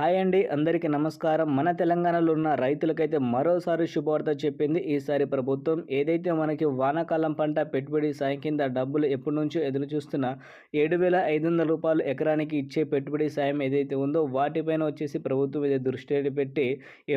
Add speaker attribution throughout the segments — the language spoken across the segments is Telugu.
Speaker 1: హాయ్ అండి అందరికీ నమస్కారం. మన తెలంగాణలో ఉన్న రైతులకైతే మరోసారి శుభవార్త చెప్పింది. ఈసారి ప్రభుత్వం ఏదైతే మనకి వానాకాలం పంట పెట్టుబడి సాయం కింద డబ్బులు ఎప్పటి నుంచో ఎదురు చూస్తున్న ఏడు వేల ఐదు వందల రూపాయలు ఎకరానికి ఇచ్చే పెట్టుబడి సాయం ఏదైతే ఉందో వాటిపైన వచ్చేసి ప్రభుత్వం ఇది దృష్టి పెట్టి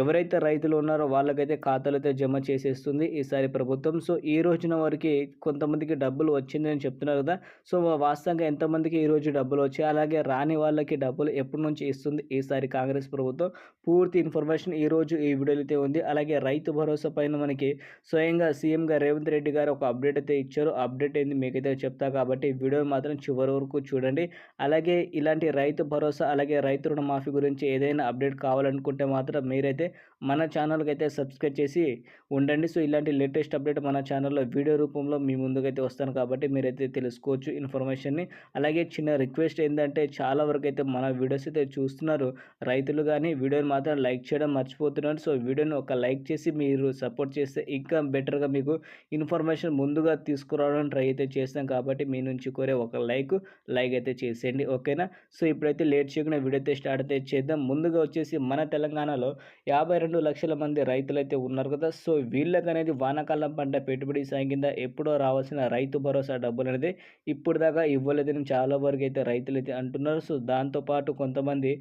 Speaker 1: ఎవరైతే రైతులు ఉన్నారో వాళ్ళకైతే ఖాతాలతో జమ చేసేస్తుంది ఈసారి ప్రభుత్వం. సో ఈ రోజున వారికి కొంతమందికి డబ్బులు వచ్చిందని చెప్తున్నారు కదా. సో వాస్తవంగా ఎంతమందికి ఈ రోజు డబ్బులు వచ్చాయి? అలాగే రాని వాళ్ళకి డబ్బులు ఎప్పటి నుంచి ఇస్తుంది? ఈసారి కాంగ్రెస్ ప్రభుత్వం పూర్తి ఇన్ఫర్మేషన్ ఈరోజు ఈ వీడియోలో అయితే ఉంది. అలాగే రైతు భరోసా పైన మనకి స్వయంగా సీఎంగా రేవంత్ రెడ్డి గారు ఒక అప్డేట్ అయితే ఇచ్చారు. అప్డేట్ ఏంది మీకైతే చెప్తా కాబట్టి వీడియో మాత్రం చివరి వరకు చూడండి. అలాగే ఇలాంటి రైతు భరోసా అలాగే రైతు రుణమాఫీ గురించి ఏదైనా అప్డేట్ కావాలనుకుంటే మాత్రం మీరైతే మన ఛానల్కి అయితే సబ్స్క్రైబ్ చేసి ఉండండి. సో ఇలాంటి లేటెస్ట్ అప్డేట్ మన ఛానల్లో వీడియో రూపంలో మీ ముందుకైతే వస్తాను కాబట్టి మీరైతే తెలుసుకోవచ్చు ఇన్ఫర్మేషన్ని. అలాగే చిన్న రిక్వెస్ట్ ఏంటంటే చాలా వరకు అయితే మన వీడియోస్ అయితే చూస్తున్నారు. రైతులు కానీ వీడియోని మాత్రం లైక్ చేయడం మర్చిపోతున్నారు. సో వీడియోని ఒక లైక్ చేసి మీరు సపోర్ట్ చేస్తే ఇంకా బెటర్గా మీకు ఇన్ఫర్మేషన్ ముందుగా తీసుకురావడం ట్రై అయితే చేస్తాం. కాబట్టి మీ నుంచి కోరే ఒక లైక్ లైక్ అయితే చేసేయండి. ఓకేనా? సో ఇప్పుడైతే లేట్ చేయకుండా వీడియో అయితే స్టార్ట్ అయితే చేద్దాం. ముందుగా వచ్చేసి మన తెలంగాణలో యాభై రెండు లక్షల మంది రైతులు అయితే ఉన్నారు కదా. సో వీళ్ళకి అనేది వానాకాలం పంట పెట్టుబడి సాయం కింద ఎప్పుడో రావాల్సిన రైతు భరోసా డబ్బులు అనేది ఇప్పుడు దాకా ఇవ్వలేదని చాలా వరకు అయితే రైతులు అయితే అంటున్నారు. సో దాంతోపాటు కొంతమంది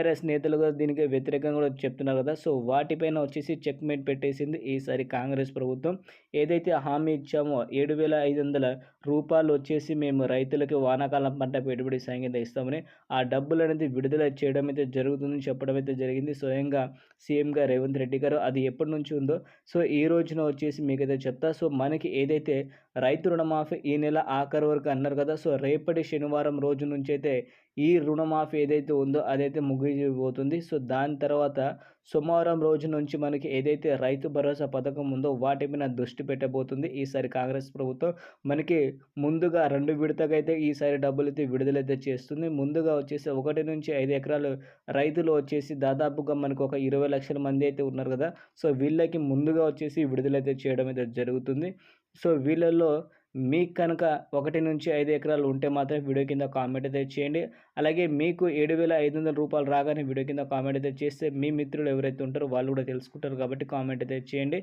Speaker 1: టీఆర్ఎస్ నేతలు కూడా దీనికి వ్యతిరేకంగా కూడా చెప్తున్నారు కదా. సో వాటిపైన వచ్చేసి చెక్ మేట్ పెట్టేసింది ఈసారి కాంగ్రెస్ ప్రభుత్వం. ఏదైతే హామీ ఇచ్చామో ఏడు వేల ఐదు వందల రూపాయలు వచ్చేసి మేము రైతులకి వానాకాలం పంట పెట్టుబడి సాయం కింద ఇస్తామని ఆ డబ్బులు అనేది విడుదల చేయడం అయితే జరుగుతుందని చెప్పడం అయితే జరిగింది. స్వయంగా సీఎంగా రేవంత్ రెడ్డి గారు అది ఎప్పటి నుంచి ఉందో సో ఈ రోజున వచ్చేసి మీకైతే చెప్తా. సో మనకి ఏదైతే రైతు రుణమాఫీ ఈ నెల ఆఖరి వరకు అన్నారు కదా. సో రేపటి శనివారం రోజు నుంచి అయితే ఈ రుణమాఫీ ఏదైతే ఉందో అదైతే ముగిపోతుంది సో దాని తర్వాత సోమవారం రోజు నుంచి మనకి ఏదైతే రైతు భరోసా పథకం ఉందో వాటి మీద దృష్టి పెట్టబోతుంది. ఈసారి కాంగ్రెస్ ప్రభుత్వం మనకి ముందుగా రెండు విడతగా అయితే ఈసారి డబ్బులు అయితే విడుదలైతే చేస్తుంది. ముందుగా వచ్చేసి ఒకటి నుంచి ఐదు ఎకరాలు రైతులు వచ్చేసి దాదాపుగా మనకు ఒక ఇరవై లక్షల మంది అయితే ఉన్నారు కదా. సో వీళ్ళకి ముందుగా వచ్చేసి విడుదలైతే చేయడం అయితే జరుగుతుంది. సో వీళ్ళల్లో మీకు కనుక ఒకటి నుంచి ఐదు ఎకరాలు ఉంటే మాత్రం వీడియో కింద కామెంట్ అయితే చేయండి. అలాగే మీకు ఏడు వేల ఐదు వందల రూపాయలు రాగానే వీడియో కింద కామెంట్ అయితే చేస్తే మీ మిత్రులు ఎవరైతే ఉంటారో వాళ్ళు కూడా తెలుసుకుంటారు కాబట్టి కామెంట్ అయితే చేయండి.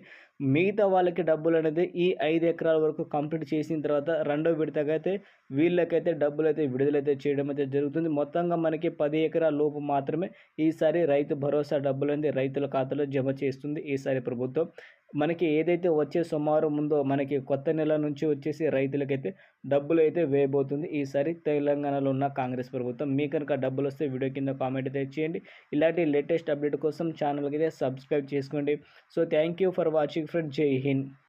Speaker 1: మిగతా వాళ్ళకి డబ్బులు అనేది ఈ ఐదు ఎకరాల వరకు కంప్లీట్ చేసిన తర్వాత రెండో విడతగా అయితే వీళ్ళకైతే డబ్బులు అయితే విడుదలైతే చేయడం అయితే జరుగుతుంది. మొత్తంగా మనకి పది ఎకరాల లోపు మాత్రమే ఈసారి రైతు భరోసా డబ్బులు అనేది రైతుల ఖాతాలో జమ చేస్తుంది. ఈసారి ప్రభుత్వం మనకి ఏదైతే వచ్చే సుమారు ముందో మనకి కొత్త నెల నుంచి వచ్చేసి రైతులకైతే డబ్బులు అయితే వేయబోతుంది ఈసారి తెలంగాణలో ఉన్న కాంగ్రెస్ ప్రభుత్వం. మీ కనుక డబ్బులు వస్తే వీడియో కింద కామెంట్ అయితే చేయండి. ఇలాంటి లేటెస్ట్ అప్డేట్ కోసం ఛానల్కి అయితే సబ్స్క్రైబ్ చేసుకోండి. So thank you for watching friend Jai Hind.